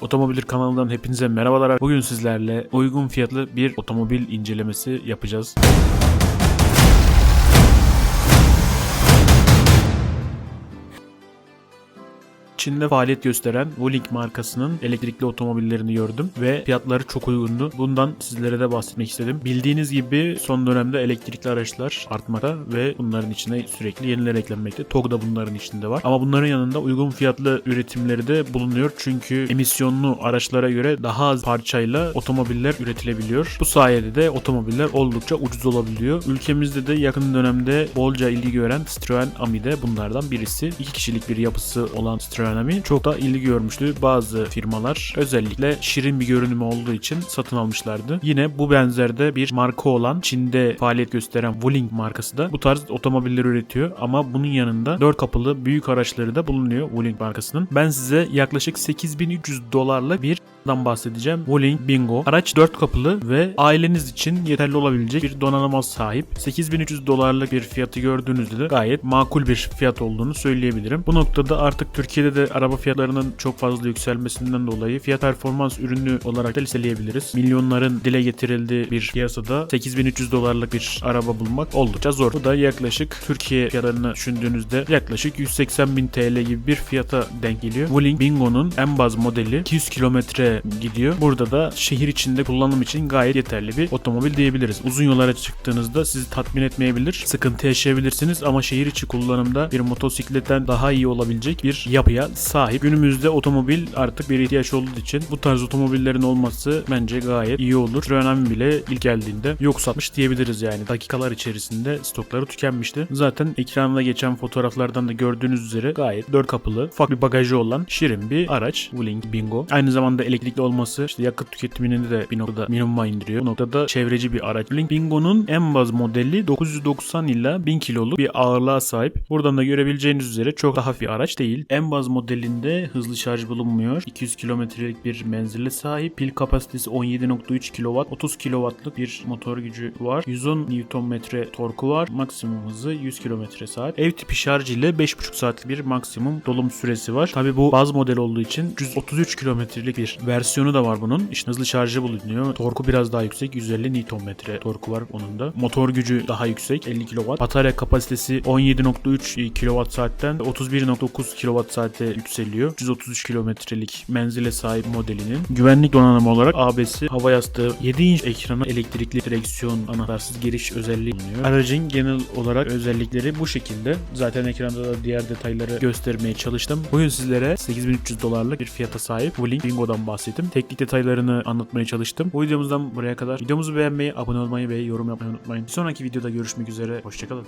Otomobil kanalından hepinize merhabalar. Bugün sizlerle uygun fiyatlı bir otomobil incelemesi yapacağız. Çin'de faaliyet gösteren Wuling markasının elektrikli otomobillerini gördüm ve fiyatları çok uygundu. Bundan sizlere de bahsetmek istedim. Bildiğiniz gibi son dönemde elektrikli araçlar artmakta ve bunların içine sürekli yeniler eklenmekte. TOG da bunların içinde var. Ama bunların yanında uygun fiyatlı üretimleri de bulunuyor. Çünkü emisyonlu araçlara göre daha az parçayla otomobiller üretilebiliyor. Bu sayede de otomobiller oldukça ucuz olabiliyor. Ülkemizde de yakın dönemde bolca ilgi gören Citroen Ami de bunlardan birisi. İki kişilik bir yapısı olan Citroen Ami çok da ilgi görmüştü. Bazı firmalar özellikle şirin bir görünümü olduğu için satın almışlardı. Yine bu benzerde bir marka olan Çin'de faaliyet gösteren Wuling markası da bu tarz otomobiller üretiyor ama bunun yanında 4 kapılı büyük araçları da bulunuyor Wuling markasının. Ben size yaklaşık 8300 dolarlık bir bahsedeceğim. Wuling Bingo. Araç 4 kapılı ve aileniz için yeterli olabilecek bir donanıma sahip. 8300 dolarlık bir fiyatı gördüğünüzde de gayet makul bir fiyat olduğunu söyleyebilirim. Bu noktada artık Türkiye'de de araba fiyatlarının çok fazla yükselmesinden dolayı fiyat performans ürünü olarak da listeleyebiliriz. Milyonların dile getirildiği bir piyasada 8300 dolarlık bir araba bulmak oldukça zor. Bu da yaklaşık Türkiye fiyatlarını düşündüğünüzde yaklaşık 180 bin TL gibi bir fiyata denk geliyor. Wuling Bingo'nun en baz modeli 200 kilometre gidiyor. Burada da şehir içinde kullanım için gayet yeterli bir otomobil diyebiliriz. Uzun yollara çıktığınızda sizi tatmin etmeyebilir, sıkıntı yaşayabilirsiniz ama şehir içi kullanımda bir motosikletten daha iyi olabilecek bir yapıya sahip. Günümüzde otomobil artık bir ihtiyaç olduğu için bu tarz otomobillerin olması bence gayet iyi olur. Renault bile ilk geldiğinde yok satmış diyebiliriz yani. Dakikalar içerisinde stokları tükenmişti. Zaten ekranda geçen fotoğraflardan da gördüğünüz üzere gayet dört kapılı, ufak bir bagajı olan şirin bir araç. Wuling Bingo. Aynı zamanda elektrikli olması işte yakıt tüketimini de bir noktada minimuma indiriyor. Bu noktada çevreci bir araç. Wuling Bingo'nun en baz modeli 990 ila 1000 kiloluk bir ağırlığa sahip. Buradan da görebileceğiniz üzere çok da hafif bir araç değil. En baz modelinde hızlı şarj bulunmuyor. 200 kilometrelik bir menzile sahip. Pil kapasitesi 17.3 kW. 30 kW'lık bir motor gücü var. 110 Nm torku var. Maksimum hızı 100 km saat. Ev tipi şarj ile 5.5 saatlik bir maksimum dolum süresi var. Tabi bu baz model olduğu için 133 kilometrelik bir versiyonu da var bunun. İşte hızlı şarjı bulunuyor. Torku biraz daha yüksek. 150 Nm torku var onun da. Motor gücü daha yüksek. 50 kW. Batarya kapasitesi 17.3 kWh saatten 31.9 kWh saate yükseliyor. 133 kilometrelik menzile sahip modelinin güvenlik donanımı olarak ABS, hava yastığı, 7 inç ekranı, elektrikli direksiyon, anahtarsız giriş özelliği bulunuyor. Aracın genel olarak özellikleri bu şekilde. Zaten ekranda da diğer detayları göstermeye çalıştım. Bugün sizlere 8300 dolarlık bir fiyata sahip Wuling Bingo'dan bahsettim. Teknik detaylarını anlatmaya çalıştım. Bu videomuzdan buraya kadar. Videomuzu beğenmeyi, abone olmayı ve yorum yapmayı unutmayın. Bir sonraki videoda görüşmek üzere. Hoşçakalın.